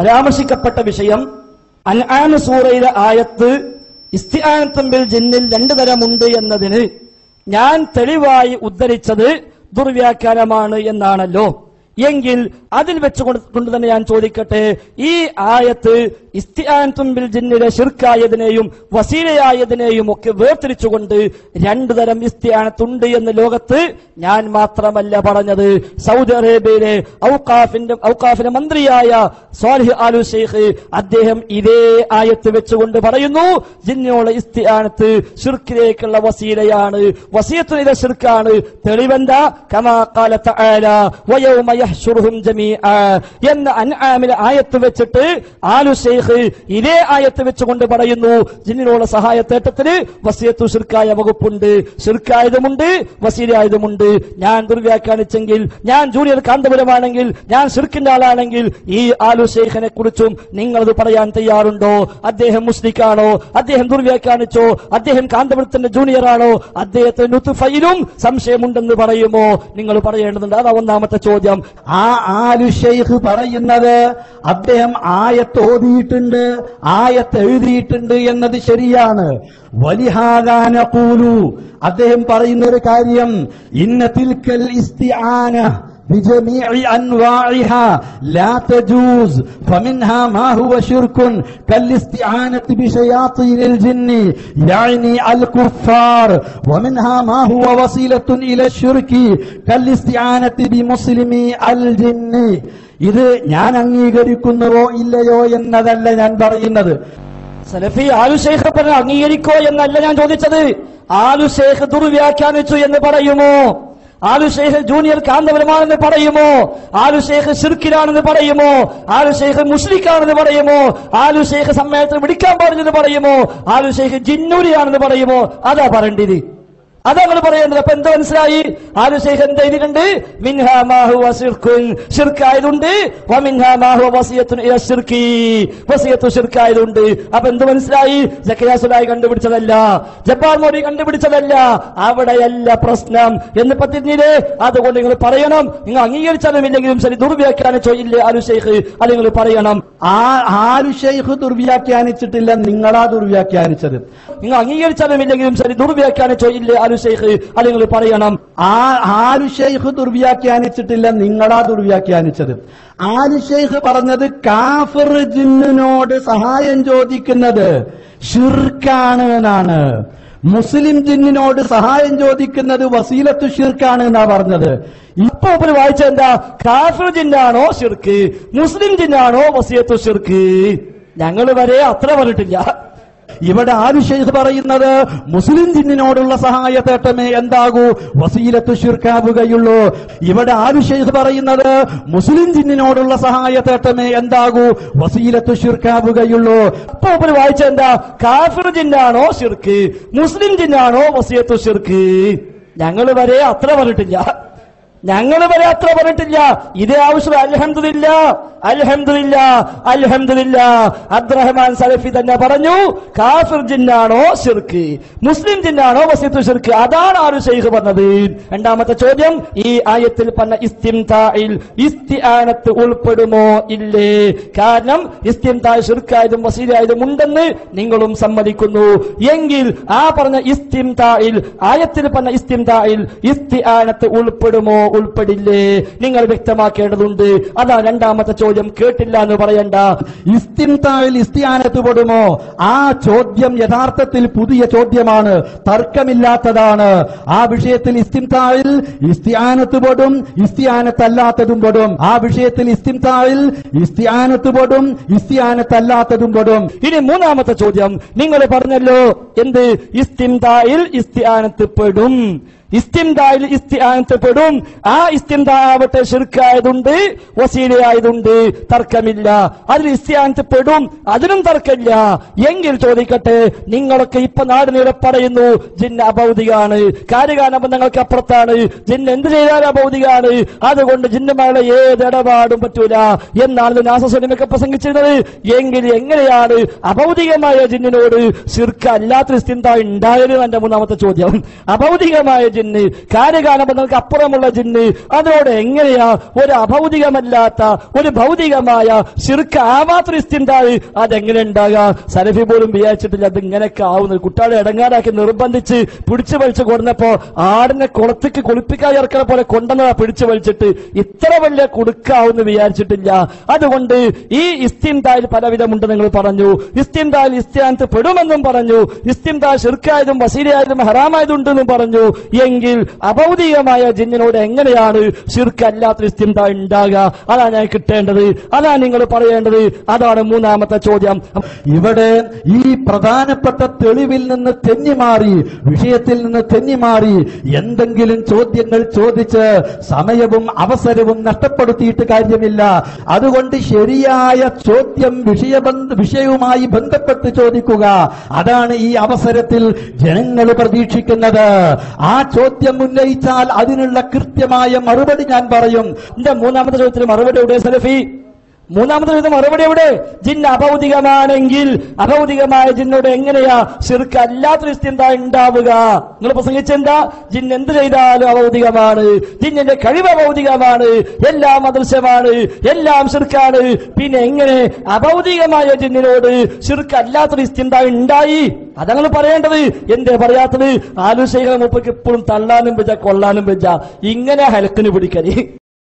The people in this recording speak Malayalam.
പരാമർശിക്കപ്പെട്ട വിഷയം അൻആന സൂറയിലെ ആയത്ത് ഇസ്തിആനത്തും ബിൽ ജിന്നിൽ രണ്ടു തരമുണ്ട് എന്നതിന് ഞാൻ തെളിവായി ഉദ്ധരിച്ചത് ദുർവ്യാഖ്യാനമാണ് എന്നാണല്ലോ. എങ്കിൽ അതിൽ വെച്ചുകൊണ്ട് കൊണ്ട് തന്നെ ഞാൻ ചോദിക്കട്ടെ ഈ ആയത്ത് ഇസ്തിയാൻ ജിന്നിലെ ഷിർക്കായതിനെയും വസീലയായതിനെയും ഒക്കെ വേർതിരിച്ചുകൊണ്ട് രണ്ടു തരം ഇസ്തിയാനത്തുണ്ട് എന്ന് ലോകത്ത് ഞാൻ മാത്രമല്ല പറഞ്ഞത്. സൗദി അറേബ്യയിലെ ഔക്കാഫിന്റെ ഔക്കാഫിന്റെ മന്ത്രിയായ സ്വാലിഹ് ആലു ഷെയ്ഖ് അദ്ദേഹം ഇതേ ആയത്ത് വെച്ചുകൊണ്ട് പറയുന്നു ജിന്നോളെ ഇസ്തിയാനത്ത് ഷിർക്കിലേക്കുള്ള വസീലയാണ്. വസീയത്തിലെ ഷിർക്കാണ് തെളിവെന്താ? കമാ ഖാല തആല വയൗമ എന്ന ആയത്ത് വെച്ചിട്ട് ആലു ഷെയ്ഖ് ഇതേ ആയത്ത് വെച്ചുകൊണ്ട് പറയുന്നു. ജിന്നിനുള്ള സഹായത്തേട്ടത്തിന് വസിയത്തു ഷിർക്കായ വകുപ്പുണ്ട്. ഷിർക്കായതുമുണ്ട് വസീലായതുമുണ്ട് ഞാൻ ദുർവ്യാഖ്യാനിച്ചെങ്കിൽ ഞാൻ ജൂനിയർ കാന്തപുരമാണെങ്കിൽ ഞാൻ ഷിർക്കിന്റെ ആളാണെങ്കിൽ ഈ ആലു ഷെയ്ഖിനെ കുറിച്ചും നിങ്ങളത് പറയാൻ തയ്യാറുണ്ടോ? അദ്ദേഹം മുസ്ലിക്കാണോ? അദ്ദേഹം ദുർവ്യാഖ്യാനിച്ചോ? അദ്ദേഹം കാന്തപുരത്തിന്റെ ജൂനിയർ ആണോ അദ്ദേഹത്തിന് ലുത്തുഫയിലും സംശയമുണ്ടെന്ന് പറയുമോ? നിങ്ങൾ പറയേണ്ടതുണ്ട്. അതാ ഒന്നാമത്തെ ചോദ്യം. ആ ആലു ഷെയ്ഖ് പറയുന്നത് അദ്ദേഹം ആയത്ത് ഓതിയിട്ടുണ്ട് ആയത്ത് എഴുതിയിട്ടുണ്ട് എന്നത് ശരിയാണ്. വലിഹാദാന കൂലു അദ്ദേഹം പറയുന്ന ഒരു കാര്യം ഇന്ന തിൽക്കൽ ഇസ്തിആന بجميع أنواعها لا تجوز فمنها ما هو شرك كالاستعانة بشياطين الجن يعني الكفار ومنها ما هو وسيلة إلى الشرك كالاستعانة بمسلمي الجن ഇത് ഞാൻ അംഗീകരിക്കുന്നുവോ ഇല്ലയോ എന്നതല്ല ഞാൻ പറയുന്നത് സലഫി ആലു ഷെയ്ഖ് പറഞ്ഞ അംഗീകരിക്കോ എന്നല്ല ഞാൻ ചോദിച്ചത് ആലു ഷെയ്ഖ് ദുർവ്യാഖ്യാനിച്ചു എന്ന് പറയുമോ ആലു ഷെയ്ഖ് ജൂനിയർ കാന്തപരമാണെന്ന് പറയുമോ? ആലു ഷെയ്ഖ് ഷിർക്കിലാണെന്ന് പറയുമോ? ആലു ഷെയ്ഖ് മുസ്ലിക്കാണെന്ന് പറയുമോ? ആലു ഷെയ്ഖ് സമ്മേളനത്തിൽ വിളിക്കാൻ പാടില്ലെന്ന് പറയുമോ? ആലു ഷെയ്ഖ് ജിന്നൂരിയാണെന്ന് പറയുമോ? അതാ പറയേണ്ടത്. അതാ പറയുന്നത്. അപ്പൊ എന്താ മനസ്സിലായി? ആലു ഷെയ്ഖ് എന്ത് എഴുതിയിട്ടുണ്ട്? മിൻഹ മാഹു വസിർക്കുൻ ഷിർക്കായതുണ്ട് വമിൻഹ മാഹു വസിയത്തുൻ വസിയത്തു ഷിർക്കായതുണ്ട് അപ്പൊ എന്ത് മനസ്സിലായി? ജക്കയാസുലായി കണ്ടുപിടിച്ചതല്ല. ജബ്ബാർ മോദി കണ്ടുപിടിച്ചതല്ല. അവിടെയല്ല പ്രശ്നം. എന്ന് പറ്റില്ലേ അതുകൊണ്ട് നിങ്ങൾ പറയണം. നിങ്ങൾ അംഗീകരിച്ചാലും ഇല്ലെങ്കിലും ശരി ദുർവ്യാഖ്യാനിച്ചോ ഇല്ലേ ആലു ശേഖ്. നിങ്ങൾ പറയണം. ആ ആലു ഷെയ്ഖ് ദുർവ്യാഖ്യാനിച്ചിട്ടില്ല. നിങ്ങളാ ദുർവ്യാഖ്യാനിച്ചത്. നിങ്ങൾ അംഗീകരിച്ചാലും ഇല്ലെങ്കിലും ശരി ദുർവ്യാഖ്യാനിച്ചോ ഇല്ലേ ആലു ഷെയ്ഖ് നിങ്ങൾ പറയണം ആ ഷെയ്ഖ് ദുർവ്യാഖ്യാനിച്ചിട്ടില്ല നിങ്ങളാ ദുർവ്യാഖ്യാനിച്ചത്. ആരുഷേഖ് പറഞ്ഞത്? കാഫിർ ജിന്നിനോട് സഹായം ചോദിക്കുന്നത് ഷിർക്കാണ് എന്നാണ്. മുസ്ലിം ജിന്നിനോട് സഹായം ചോദിക്കുന്നത് വസീലത്തു ഷിർക്കാണ് എന്നാ പറഞ്ഞത്. ഇപ്പൊ ഒരു വായിച്ച എന്താ? കാഫിർ ജിന്നാണോ ഷിർക്ക് മുസ്ലിം ജിന്നാണോ വസീലത്തു ഷിർക്ക് ഞങ്ങൾ വരെ അത്ര പറഞ്ഞിട്ടില്ല. ഇവിടെ ആര് ഷെയ്ഖ് പറയുന്നത്? മുസ്ലിം ജിന്നിനോടുള്ള സഹായ തേട്ടമേ എന്താകൂ? വസീലത്ത് ഷിർക്കാവുകയുള്ളൂ ഇവിടെ ആര് ഷെയ്ഖ് പറയുന്നത്? മുസ്ലിം ജിന്നിനോടുള്ള സഹായ തേട്ടമേ എന്താകൂ? വസീലത്ത് ഷിർക്കാവുകയുള്ളൂ ഇപ്പൊ വായിച്ച എന്താ? കാഫിർ ജിന്നാണോ ശിർക്ക്? മുസ്ലിം ജിന്നാണോ വസീലത്ത് ശിർക്ക്? ഞങ്ങൾ വരെ അത്ര പറഞ്ഞിട്ടില്ല. ഞങ്ങൾ അത്ര പറഞ്ഞിട്ടില്ല. ഇതേ ആവശ്യം അൽഹംദുലില്ല. അൽഹംദുലില്ല. അൽഹംദുലില്ല. അബ്ദുറഹ്മാൻ സലഫി തന്നെ പറഞ്ഞു കാഫിർ ജിന്നാണോ ഷിർക്ക് മുസ്ലിം ജിന്നാണോ വസീത്തു ഷിർക്ക് അതാണ് ആര് ഷെയ്ഖ് പറഞ്ഞത്. രണ്ടാമത്തെ ചോദ്യം ഈ ആയത്തിൽ പറഞ്ഞ ഇസ്തിംതായിൽ ഇസ്തിആനത്ത് ഉൾപ്പെടുമോ ഇല്ലേ? കാരണം ഇസ്തിംതാ ഷിർക്കായതും വസീലായതും ഉണ്ടെന്ന് നിങ്ങളും സമ്മതിക്കുന്നു. എങ്കിൽ ആ പറഞ്ഞ ഇസ്തിംതായിൽ ആയത്തിൽ പറഞ്ഞ ഇസ്തിംതായിൽ ഇസ്തിആനത്ത് ഉൾപ്പെടുമോ ഉൾപ്പെടില്ലേ? നിങ്ങൾ വ്യക്തമാക്കേണ്ടതുണ്ട്. അതാ രണ്ടാമത്തെ ചോദ്യം കേട്ടില്ല എന്ന് പറയണ്ട. ഇസ്തിൻതായിൽ ഇസ്തിയാനത്ത് പെടുമോ? ആ ചോദ്യം യഥാർത്ഥത്തിൽ പുതിയ ചോദ്യമാണ്. തർക്കമില്ലാത്തതാണ്. ആ വിഷയത്തിൽ ഇസ്തിൻതായിൽ ഇസ്തിയാനത്ത് പെടും ഇസ്തിയാനത്തല്ലാത്തതും പെടും. ആ വിഷയത്തിൽ ഇസ്തിൻതായിൽ ഇസ്തിയാനത്ത് പെടും ഇസ്തിയാനത്തല്ലാത്തതും പെടും. ഇനി മൂന്നാമത്തെ ചോദ്യം. നിങ്ങൾ പറഞ്ഞല്ലോ എന്ത്? ഇസ്തിംതായിൽ ഇസ്തിയാനത്ത് പെടും. ഇസ്തിംതായിൽ ഇസ്തിയാനത്ത് പെടും. ആ ഇസ്തിന്താവട്ടെ ഷിർക്കായതുണ്ട് വസീലയായതുണ്ട്. തർക്കമില്ല. അതിൽ ഇസ്തിയാനത്ത് പെടും. അതിനും തർക്കമില്ല. എങ്കിൽ ചോദിക്കട്ടെ നിങ്ങളൊക്കെ ഇപ്പൊ നാടിനീടെ പറയുന്നു ജിന്ന അഭൗതികാണ് കാര്യകാരണബന്ധങ്ങൾക്ക് അപ്പുറത്താണ്. ജിന്ന് എന്ത് ചെയ്താലും അഭൗതികാണ് അതുകൊണ്ട് ജിന്നുമായുള്ള ഏത് ഇടപാടും പറ്റൂല എന്നാണ് നാസസ്വലിമൊക്കെ പ്രസംഗിച്ചിരുന്നത്. എങ്കിൽ എങ്ങനെയാണ് അഭൗതികമായ ജിന്നിനോട് ശിർക്ക ഇസ്തിന്ത ഉണ്ടായത് എന്റെ മൂന്നാമത്തെ ചോദ്യം. അഭൗതികമായ ജിന്ന് കാര്യകാലബന്ധങ്ങൾക്ക് അപ്പുറമുള്ള ജിന്ന് അതിനോട് എങ്ങനെയാ ഒരു അഭൗതികമല്ലാത്ത ഒരു ഭൗതികമായ ശിർക്ക് ക്രിസ്ത്യൻ താ അതെങ്ങനെ ഉണ്ടാകാ? സലഫി പോലും വിചാരിച്ചിട്ടില്ല അത് ഇങ്ങനെയൊക്കെ ആവുന്നത്. കുട്ടികളെ ഇടങ്ങാറാക്കി നിർബന്ധിച്ച് പിടിച്ചു വലിച്ചു കൊടുന്നപ്പോ ആടിനെ കുളത്തേക്ക് കുളിപ്പിക്കാൻ ഇറക്കണ പോലെ കൊണ്ടുവന്നതാ പിടിച്ചു വലിച്ചിട്ട്. ഇത്ര വലിയ കുടുക്കാവുന്ന് വിചാരിച്ചിട്ടില്ല. അതുകൊണ്ട് ഈ ഇസ്തിന്തായിൽ പലവിധമുണ്ട് നിങ്ങൾ പറഞ്ഞു. ഇസ്തിന്തായിൽ ഇസ്തിയാനത്ത് പെടുമെന്നും പറഞ്ഞു. ഇസ്തിന്താ ഷിർക്കായതും വസീലയായതും ഹറാമായതുണ്ടെന്നും പറഞ്ഞു. എങ്കിൽ അഭൗതികമായ ജിന്നിനോട് എങ്ങനെയാണ് ഷിർക്കല്ലാത്ത ഇസ്തിംത ഉണ്ടാകുക? അതാണ് ഞാൻ കിട്ടേണ്ടത്. അതാണ് നിങ്ങൾ പറയേണ്ടത്. അതാണ് മൂന്നാമത്തെ ചോദ്യം. ഇവിടെ ഈ പ്രധാനപ്പെട്ട തെളിവിൽ നിന്ന് തെന്നിമാറി വിഷയത്തിൽ നിന്ന് തെന്നിമാറി എന്തെങ്കിലും ചോദ്യങ്ങൾ ചോദിച്ച് സമയവും അവസരവും നഷ്ടപ്പെടുത്തിയിട്ട് കാര്യമില്ല. അതുകൊണ്ട് ശരിയായ ചോദ്യം വിഷയബന്ധ വിഷയവുമായി ബന്ധപ്പെട്ട് ചോദിക്കുക. അതാണ് ഈ അവസരത്തിൽ ജനങ്ങൾ പ്രതീക്ഷിക്കുന്നത്. ആ ചോദ്യം ഉന്നയിച്ചാൽ അതിനുള്ള കൃത്യമായ മറുപടി ഞാൻ പറയും. എന്റെ മൂന്നാമത്തെ ചോദ്യത്തിന് മറുപടി എവിടെ സലഫി? മൂന്നാമത്തെ ചോദ്യം മറുപടി എവിടെ? ജിന്ന് അഭൗതികമാണെങ്കിൽ അഭൗതികമായ ജിന്നോട് എങ്ങനെയാ ശിർക്ക് അല്ലാത്തൊരു ഇസ്തിന്താ ഉണ്ടാവുക? നിങ്ങൾ പ്രസംഗിച്ചെന്താ? ജിന്ന് എന്ത് ചെയ്താലും അഭൗതികമാണ്. ജിന്നിന്റെ കഴിവ് അഭൗതികമാണ്. എല്ലാം അദൃശ്യമാണ്. എല്ലാം ശിർക്കാണ്. പിന്നെ എങ്ങനെ? അഭൗതികമായ ജിന്നിനോട് ശിർക്ക് അല്ലാത്തൊരു ഇസ്തിന്താ ഉണ്ടായി? അതങ്ങൾ പറയേണ്ടത്? എന്തേ പറയാത്തത്? ആലുശേഖര മുപ്പക്ക് എപ്പോഴും തള്ളാനും വെച്ച കൊള്ളാനും വെച്ച ഇങ്ങനെ ഹലക്കിന് പിടിക്കൽ.